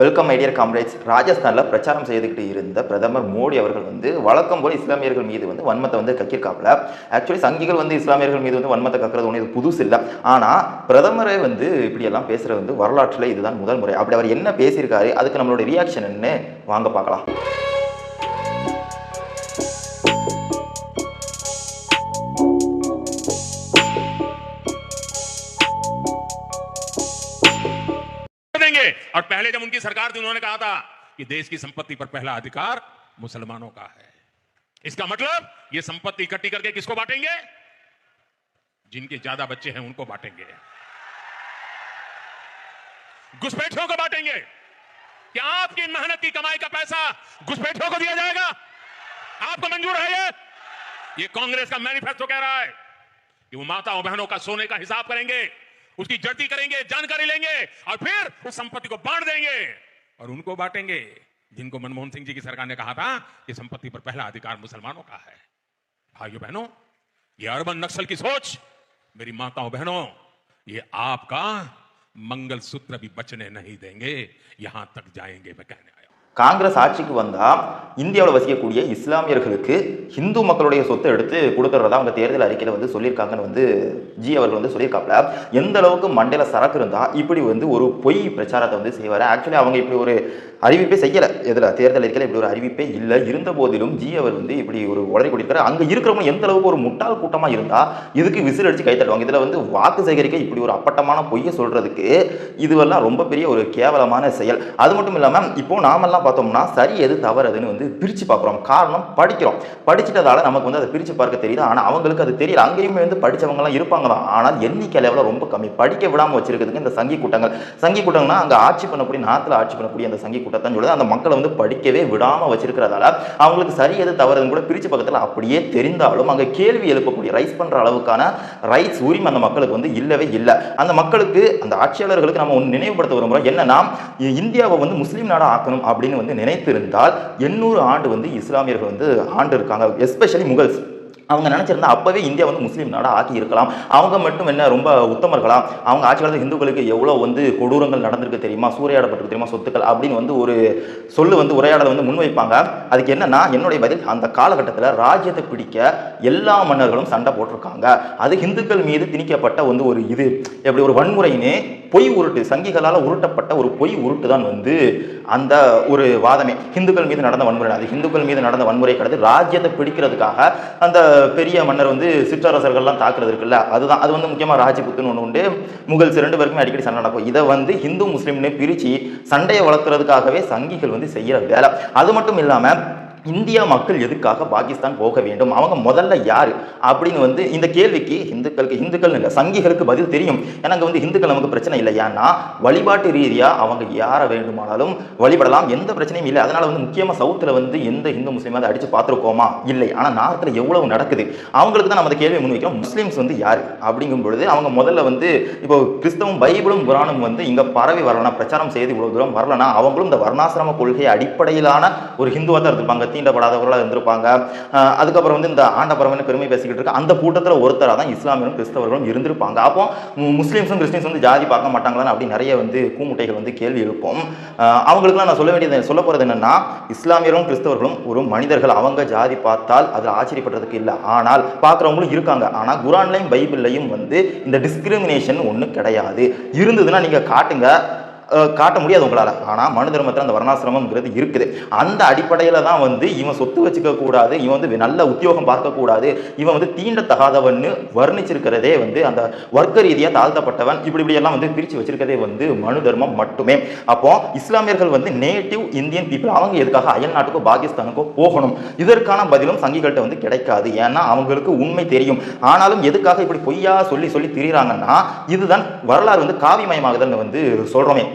Welcome ஐடியர் comrades ராஜஸ்தானில் பிரச்சாரம் செய்துக்கிட்டு இருந்த பிரதமர் மோடி அவர்கள் வந்து வழக்கம் போல் இஸ்லாமியர்கள் மீது வந்து வன்மத்தை வந்து கக்கியிருக்காப்புல. ஆக்சுவலி சங்கிகள் வந்து இஸ்லாமியர்கள் மீது வந்து வன்மத்தை கக்கிறது ஒன்று இது புதுசு இல்லை. ஆனால் பிரதமரே வந்து இப்படியெல்லாம் பேசுகிறது வந்து வரலாற்றில் இதுதான் முதல் முறை. அப்படி அவர் என்ன பேசியிருக்காரு அதுக்கு நம்மளோட ரியாக்ஷன் என்ன வாங்க பார்க்கலாம். और पहले जब उनकी सरकार थी, उन्होंने कहा था कि देश की संपत्ति पर पहला अधिकार मुसलमानों का है। इसका मतलब ये संपत्ति इकट्ठी करके किसको बांटेंगे? जिनके ज़्यादा बच्चे हैं, उनको बांटेंगे। घुसपैठियों को बांटेंगे। क्या आपकी मेहनत की कमाई का पैसा घुसपैठियों को दिया जाएगा? आपको मंजूर है ये? ये कांग्रेस का मैनिफेस्टो कह रहा है कि वो माताओं बहनों का सोने का हिसाब करेंगे। उसकी जड़ती करेंगे, जानकारी लेंगे और फिर उस संपत्ति को बांट देंगे। और उनको बांटेंगे। जिनको मनमोहन सिंह जी की सरकार ने कहा था कि संपत्ति पर पहला अधिकार मुसलमानों का है। भाइयों बहनों, ये अर्बन नक्सल की सोच, मेरी माताओं बहनों, ये आपका मंगलसूत्र भी बचने नहीं देंगे। यहाँ तक जाएँगे, मैं कहने காங்கிரஸ் ஆட்சிக்கு வந்தால் இந்தியாவில் வசிக்கக்கூடிய இஸ்லாமியர்களுக்கு ஹிந்து மக்களுடைய சொத்தை எடுத்து கொடுத்துறதா அவங்க தேர்தல் அறிக்கையில் வந்து சொல்லியிருக்காங்கன்னு வந்து ஜி அவர்கள் வந்து சொல்லியிருக்காப்புல. எந்த அளவுக்கு மண்டையில் சரக்கு இருந்தால் இப்படி வந்து ஒரு பொய் பிரச்சாரத்தை வந்து செய்வார். ஆக்சுவலி அவங்க இப்படி ஒரு அறிவிப்பே செய்யலை. எதில் தேர்தல் அறிக்கையில் இப்படி ஒரு அறிவிப்பே இல்லை. இருந்த போதிலும் ஜி அவர் வந்து இப்படி ஒரு உளறி கொடுக்கிறார் அங்கே இருக்கிறவங்க எந்த அளவுக்கு ஒரு முட்டாள் கூட்டமாக இருந்தால் இதுக்கு விசில் அடித்து கைத்தட்டுவாங்க இதில் வந்து வாக்கு சேகரிக்க இப்படி ஒரு அப்பட்டமான பொய்யை சொல்கிறதுக்கு இதுவெல்லாம் ரொம்ப பெரிய ஒரு கேவலமான செயல். அது மட்டும் இல்லாமல் இப்போது நாமெல்லாம் பார்த்தோம்னா சரி எது தவறுதுன்னு வந்து பிரித்து பார்க்குறோம். காரணம் படிக்கிறோம். படிச்சிட்டதால நமக்கு வந்து அதை பிரித்து பார்க்க தெரியுது. ஆனால் அவங்களுக்கு அது தெரியல. அங்கேயுமே வந்து படித்தவங்கலாம் இருப்பாங்க தான். ஆனால் எண்ணிக்கை லெவலில் ரொம்ப கம்மி. படிக்க விடாமல் வச்சிருக்கிறதுக்கு இந்த சங்கி கூட்டங்கள். சங்கி கூட்டங்கள்னா அங்கே ஆட்சி பண்ணக்கூடிய நாட்டில் ஆட்சி பண்ணக்கூடிய அந்த சங்கி கூட்டத்தான் சொல்லுது. அந்த மக்களை வந்து படிக்கவே விடாமல் வச்சிருக்கிறதால அவங்களுக்கு சரி எது தவறுன்னு கூட பிரித்து பக்கத்தில் அப்படியே தெரிந்தாலும் அங்கே கேள்வி எழுப்பக்கூடிய ரைஸ் பண்ணுற அளவுக்கான ரைட்ஸ் உரிமை அந்த மக்களுக்கு வந்து இல்லவே இல்லை. அந்த மக்களுக்கு அந்த ஆட்சியாளர்களுக்கு நம்ம ஒன்று நினைவுபடுத்த விரும்புகிறோம் என்னன்னா இந்தியாவை வந்து முஸ்லீம் நாடாக ஆக்கணும் அப்படின்னு வந்து நினைத்திருந்தால் எண்ணூறு ஆண்டு வந்து இஸ்லாமியர்கள் வந்து ஆண்டு இருக்காங்க எஸ்பெஷலி முகல்ஸ். அவங்க நினச்சிருந்தா அப்போவே இந்தியா வந்து முஸ்லீம் நாடாக ஆக்கி இருக்கலாம். அவங்க மட்டும் என்ன ரொம்ப உத்தமர்களாம் அவங்க ஆட்சி காலத்தில் இந்துக்களுக்கு எவ்வளோ வந்து கொடூரங்கள் நடந்திருக்கு தெரியுமா? சூறையாடப்பட்டிருக்கு தெரியுமா? சொத்துக்கள் அப்படின்னு வந்து ஒரு சொல்லு வந்து உரையாடலை வந்து முன்வைப்பாங்க. அதுக்கு என்னன்னா என்னுடைய பதில் அந்த காலகட்டத்தில் ராஜ்யத்தை பிடிக்க எல்லா மன்னர்களும் சண்டை போட்டிருக்காங்க. அது இந்துக்கள் மீது திணிக்கப்பட்ட வந்து ஒரு இது. எப்படி ஒரு வன்முறையினே பொய் உருட்டு சங்கிகளால் உருட்டப்பட்ட ஒரு பொய் உருட்டு தான் வந்து அந்த ஒரு வாதமே. இந்துக்கள் மீது நடந்த வன்முறை. அது இந்துக்கள் மீது நடந்த வன்முறை கிடையாது ராஜ்யத்தை பிடிக்கிறதுக்காக அந்த பெரிய மன்னர் வந்து சிற்றரசர்கள்லாம் தாக்குறது இருக்குல்ல அதுதான் அது வந்து முக்கியமாக ராஜபுத்துன்னு ஒன்று உண்டு. முகல்ஸ் ரெண்டு பேருக்குமே அடிக்கடி சண்டை நடக்கும். இதை வந்து ஹிந்து முஸ்லீம்னு பிரித்து சண்டையை வளர்க்குறதுக்காகவே சங்கிகள் வந்து செய்கிற வேலை. அது மட்டும் இல்லாமல் இந்தியா மக்கள் எதுக்காக பாகிஸ்தான் போக வேண்டும்? அவங்க முதல்ல யார்? அப்படின்னு வந்து இந்த கேள்விக்கு இந்துக்களுக்கு இந்துக்கள் இல்லை சங்கிகளுக்கு பதில் தெரியும். ஏன்னா அங்கே வந்து இந்துக்கள் நமக்கு பிரச்சனை இல்லை. ஏன்னா வழிபாட்டு ரீதியாக அவங்க யாரை வேண்டுமானாலும் வழிபடலாம். எந்த பிரச்சனையும் இல்லை. அதனால் வந்து முக்கியமாக சவுத்தில் வந்து எந்த இந்து முஸ்லீமாக அடித்து பார்த்துருக்கோமா? இல்லை. ஆனால் நார்த்தில் எவ்வளவு நடக்குது? அவங்களுக்கு தான் நம்ம அந்த கேள்வியை முன்வைக்கிறோம் முஸ்லீம்ஸ் வந்து யார்? அப்படிங்கும் பொழுது அவங்க முதல்ல வந்து இப்போ கிறிஸ்தவம் பைபிளும் குரானும் வந்து இங்கே பரவி வரலனா பிரச்சாரம் செய்து இவ்வளோ தூரம் வரலனா அவங்களும் இந்த வர்ணாசிரம கொள்கை அடிப்படையிலான ஒரு ஹிந்துவாக தான் இருந்திருப்பாங்க. தீண்டப்படாதவர்களாக இருந்திருப்பாங்க. அதுக்கப்புறம் வந்து இந்த ஆண்டபரவன் பெருமை பேசிக்கிட்டு இருக்க அந்த கூட்டத்தில் ஒருத்தராக தான் இஸ்லாமியரும் கிறிஸ்தவர்களும் இருந்திருப்பாங்க. அப்போ முஸ்லீம்ஸும் கிறிஸ்டின்ஸ் வந்து ஜாதி பார்க்க மாட்டாங்களான்னு அப்படி நிறைய வந்து கூமுட்டைகள் வந்து கேள்வி எழுப்பும். அவங்களுக்குலாம் நான் சொல்ல வேண்டியது சொல்ல போகிறது என்னன்னா இஸ்லாமியரும் கிறிஸ்தவர்களும் ஒரு மனிதர்கள். அவங்க ஜாதி பார்த்தால் அதில் ஆச்சரியப்படுறதுக்கு இல்லை. ஆனால் பார்க்குறவங்களும் இருக்காங்க. ஆனால் குரான்லையும் பைபிள்லையும் வந்து இந்த டிஸ்கிரிமினேஷன் ஒன்றும் கிடையாது. இருந்ததுன்னா நீங்கள் காட்டுங்க. காட்ட முடியாது உங்களால். ஆனால் மனு தர்மத்தில் அந்த வர்ணாசிரமம்ங்கிறது இருக்குது. அந்த அடிப்படையில் தான் வந்து இவன் சொத்து வச்சுக்க கூடாது இவன் வந்து நல்ல உத்தியோகம் பார்க்கக்கூடாது இவன் வந்து தீண்டத்தகாதவன்னு வர்ணிச்சிருக்கிறதே வந்து அந்த வர்க்க ரீதியாக தாழ்த்தப்பட்டவன் இப்படி இப்படியெல்லாம் வந்து பிரித்து வச்சிருக்கிறதே வந்து மனு தர்மம் மட்டுமே. அப்போ இஸ்லாமியர்கள் வந்து நேட்டிவ் இந்தியன் பீப்புள் அவங்க எதுக்காக அயல் நாட்டுக்கோ பாகிஸ்தானுக்கோ போகணும்? இதற்கான பதிலும் சங்கிகள்கிட்ட வந்து கிடைக்காது. ஏன்னா அவங்களுக்கு உண்மை தெரியும். ஆனாலும் எதுக்காக இப்படி பொய்யா சொல்லி சொல்லி திரியிறாங்கன்னா இதுதான் வரலாறு வந்து காவிமயமாகுதல்னு வந்து சொல்கிறோமே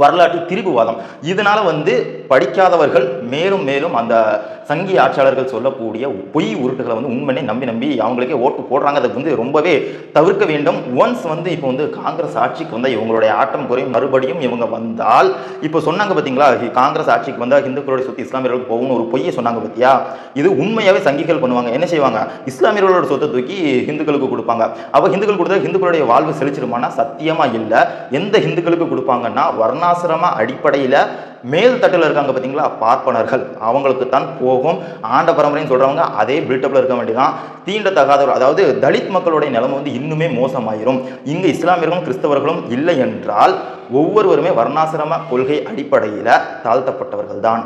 வரலாற்று திரிபுவாதம். இதனால வந்து படிக்காதவர்கள் மேலும் மேலும் அந்த சங்கி ஆட்சியாளர்கள் சொல்லக்கூடிய பொய் உருட்டுகளை வந்து உண்மையை நம்பி நம்பி அவங்களுக்கே ஓட்டு போடுறாங்க. அதை வந்து ரொம்பவே தவிர்க்க வேண்டும். ஒன்ஸ் வந்து இப்போ வந்து காங்கிரஸ் ஆட்சிக்கு வந்தால் இவங்களுடைய ஆட்டம் குறையும். மறுபடியும் இவங்க வந்தால் இப்போ சொன்னாங்க பார்த்தீங்களா காங்கிரஸ் ஆட்சிக்கு வந்தால் இந்துக்களுடைய சொத்து இஸ்லாமியர்களுக்கு போகணும்னு ஒரு பொய்யை சொன்னாங்க பார்த்தியா இது உண்மையாகவே சங்கிகள் பண்ணுவாங்க. என்ன செய்வாங்க? இஸ்லாமியர்களோட சொத்தை தூக்கி ஹிந்துக்களுக்கு கொடுப்பாங்க. அப்போ ஹிந்துக்கள் கொடுத்தா ஹிந்துக்களுடைய வாழ்வு செழிச்சிருமானா? சத்தியமாக இல்லை. எந்த ஹிந்துக்களுக்கு கொடுப்பாங்கன்னா வர்ணாசிரம அடிப்படையில் மேல் தட்டில் இருக்காங்க பார்த்தீங்களா பார்ப்பனர்கள். அவங்களுக்கு தான் போகும். ஆண்ட பரம்பரைன்னு சொல்கிறவங்க அதே பில்டப்பில் இருக்க வேண்டியதான் தீண்டத்தகாதவர் அதாவது தலித் மக்களுடைய நிலைமை வந்து இன்னுமே மோசமாயிரும். இங்கே இஸ்லாமியர்களும் கிறிஸ்தவர்களும் இல்லை என்றால் ஒவ்வொருவருமே வர்ணாசிரம கொள்கை அடிப்படையில் தாழ்த்தப்பட்டவர்கள் தான்